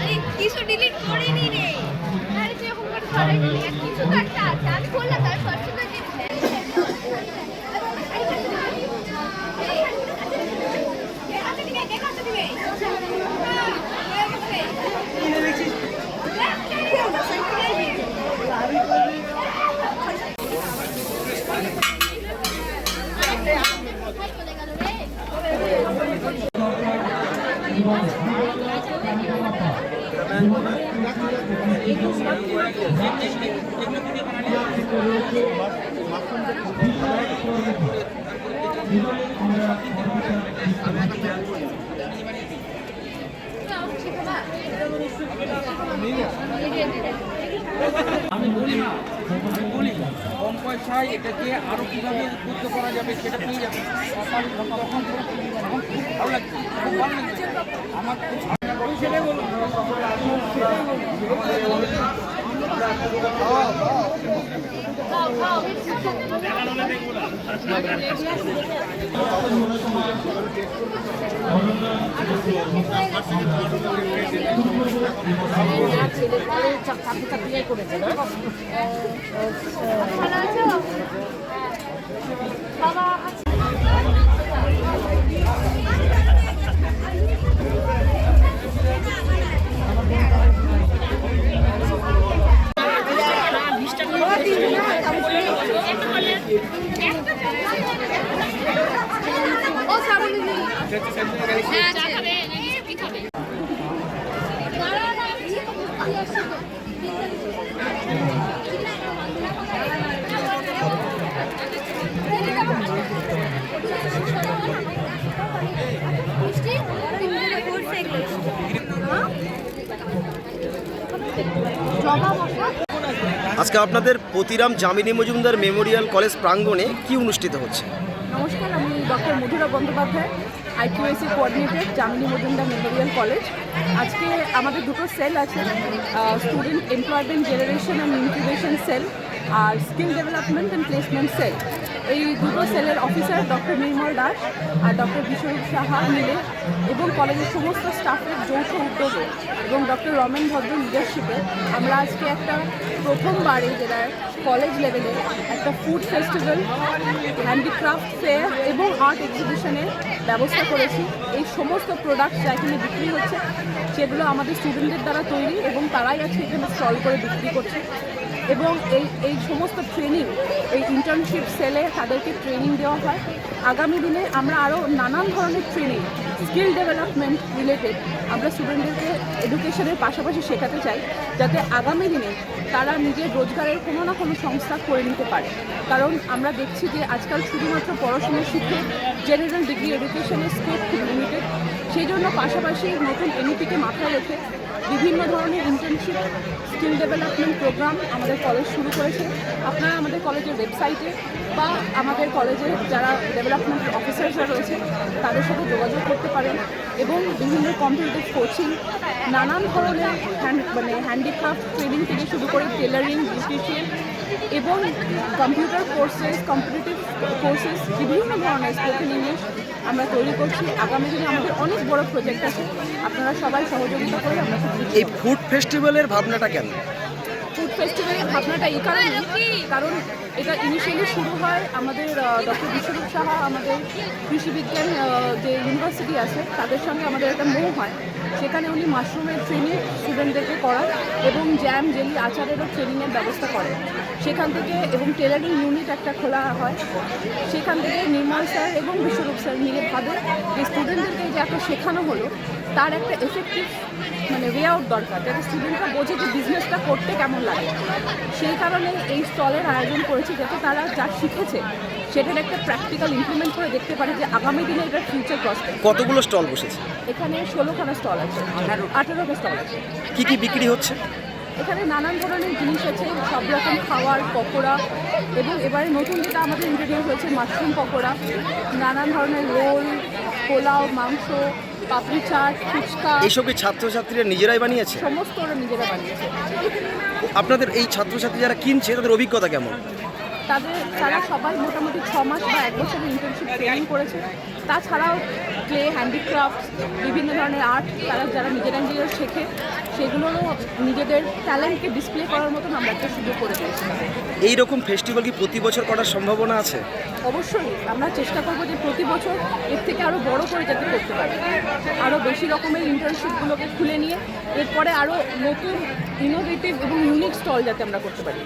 আরে কিছু ডিলিট করিনি রে। আরে তুই এখন করে সরাই কিছু তো একটা আছে, আমি বললাম তার ফার্স্ট আমি বলি না আমি বলি কম পয়সায় এটাকে আরও কীভাবে উদ্বুদ্ধ করা যাবে সেটা নিয়ে যাবে তখন ভালো লাগছে আমার সেটাই বলুন সেটাই বলুন বাবা আজকে আপনাদের প্রতিরাম জামিনী মজুমদার মেমোরিয়াল কলেজ প্রাঙ্গণে কি অনুষ্ঠিত হচ্ছে? নমস্কার, আমি doctor Madhura Bandyopadhyay IQAC coordinator Jamini Majumdar Memorial College. আজকে আমাদের দুটো সেল আছে student employment generation and incubation cell R skill development and placement cell. এই দুটো সেলের অফিসার ডক্টর নির্মল দাস আর ডক্টর বিশ্বরূপ সাহা মিলে এবং কলেজের সমস্ত স্টাফের যৌথ উদ্যোগে এবং ডক্টর রমেন ভদ্র লিডারশিপে আমরা আজকে একটা প্রথমবারে যেটা কলেজ লেভেলে একটা ফুড ফেস্টিভ্যাল হ্যান্ডিক্রাফট ফেয়ার এবং আর্ট এক্সিবিশনের ব্যবস্থা করেছি। এই সমস্ত প্রোডাক্ট যা এখানে বিক্রি হচ্ছে, সেগুলো আমাদের স্টুডেন্টদের দ্বারা তৈরি এবং তারাই আজকে এখানে স্টল করে বিক্রি করছে। এবং এই এই সমস্ত ট্রেনিং এই ইন্টার্নশিপ সেলে তাদেরকে ট্রেনিং দেওয়া হয়। আগামী দিনে আমরা আরও নানান ধরনের ট্রেনিং স্কিল ডেভেলপমেন্ট রিলেটেড আমরা স্টুডেন্টদেরকে এডুকেশনের পাশাপাশি শেখাতে চাই, যাতে আগামী দিনে তারা নিজের রোজগারের কোনো না কোনো সংস্থা করে নিতে পারে। কারণ আমরা দেখছি যে আজকাল শুধুমাত্র পড়াশোনা শিখে জেনারেল ডিগ্রি এডুকেশনের স্কোপ খুব লিমিটেড সেই জন্য পাশাপাশি নতুন এনইপিকে মাথায় রেখে বিভিন্ন ধরনের ইন্টার্নশিপ স্কিল ডেভেলপমেন্ট প্রোগ্রাম আমাদের কলেজ শুরু করেছে। আপনারা আমাদের কলেজের ওয়েবসাইটে বা আমাদের কলেজের যারা ডেভেলপমেন্ট অফিসার্সরা রয়েছে, তাদের সাথে যোগাযোগ করতে পারেন এবং বিভিন্ন কম্পিটিটিভ কোচিং নানান ধরনের হ্যান্ড মানে হ্যান্ডিক্রাফট ট্রেনিং থেকে শুরু করে টেলারিং বিউটিশিয়ান এবং কম্পিউটার কোর্সেস কম্পিটিটিভ কোর্সেস বিভিন্ন ধরনের স্পোকেন ইংলিশ আমরা তৈরি করছি। আগামী দিনে আমাদের অনেক বড় প্রজেক্ট আছে। আপনারা সবাই সহযোগিতা করে আমরা এই ফুড ফেস্টিভ্যালের ভাবনাটা কেন ফেস্টিভ্যালের ভাবনাটা এই কারণে কারণ এটা ইনিশিয়ালি শুরু হয় আমাদের ডক্টর বিশ্বরূপ সাহা, আমাদের কৃষি বিজ্ঞান যে ইউনিভার্সিটি আছে, তাদের সঙ্গে আমাদের একটা মৌ হয়। সেখানে উনি মাশরুমের ট্রেনিং স্টুডেন্টদেরকে করান এবং জ্যাম জেলি আচারেরও ট্রেনিংয়ের ব্যবস্থা করেন। সেখান থেকে এবং টেলারিং ইউনিট একটা খোলা হয়। সেখান থেকে নির্মল স্যার এবং বিশ্বরূপ স্যার মিলে ভাবে যে স্টুডেন্টদেরকে যে এত শেখানো হলো তার একটা এফেক্টিভ মানে ওয়ে আউট দরকার। যাতে স্টুডেন্টরা বোঝে যে বিজনেসটা করতে কেমন লাগে। সেই কারণে এই স্টলের আয়োজন করেছি যাতে তারা যা শিখেছে সেটার একটা প্র্যাকটিক্যাল ইমপ্লিমেন্ট করে দেখতে পারে যে আগামী দিনে এটার ফিউচার প্রসপেক্ট কতগুলো স্টল বসেছে? এখানে ষোলোখানা স্টল আছে। আঠারোটা স্টল আছে। কী কী বিক্রি হচ্ছে? এখানে নানান ধরনের জিনিস আছে সব রকম খাওয়ার পকোড়া এবং এবারে নতুন যেটা আমাদের ইন্ট্রোডিউস হয়েছে মাশরুম পকোড়া। নানান ধরনের রোল পোলাও মাংস পাপড়ি চাট ফুচকা। এইসব কি ছাত্রছাত্রীরা নিজেরাই বানিয়েছে? সমস্ত ওরা নিজেরা বানিয়েছে। আপনাদের এই ছাত্রছাত্রী যারা কিনছে তাদের অভিজ্ঞতা কেমন? তাদের তারা সবাই মোটামুটি ছ মাস বা এক বছরের ইন্টার্নশিপ ট্রেনিং করেছে। তাছাড়াও ক্লে হ্যান্ডিক্রাফট বিভিন্ন ধরনের আর্ট তারা যারা নিজেরা নিজেরা শেখে সেগুলোরও নিজেদের ট্যালেন্টকে ডিসপ্লে করার মতন আমরা একটা সুযোগ করে দিয়েছি। এই রকম ফেস্টিভ্যাল কি প্রতি বছর করার সম্ভাবনা আছে? অবশ্যই আমরা চেষ্টা করব যে প্রতি বছর এর থেকে আরও বড় করে যাতে করতে পারি। আরও বেশি রকমের ইন্টার্নশিপগুলোকে খুলে নিয়ে এরপরে আরও নতুন ইনোভেটিভ এবং ইউনিক স্টল যাতে আমরা করতে পারি।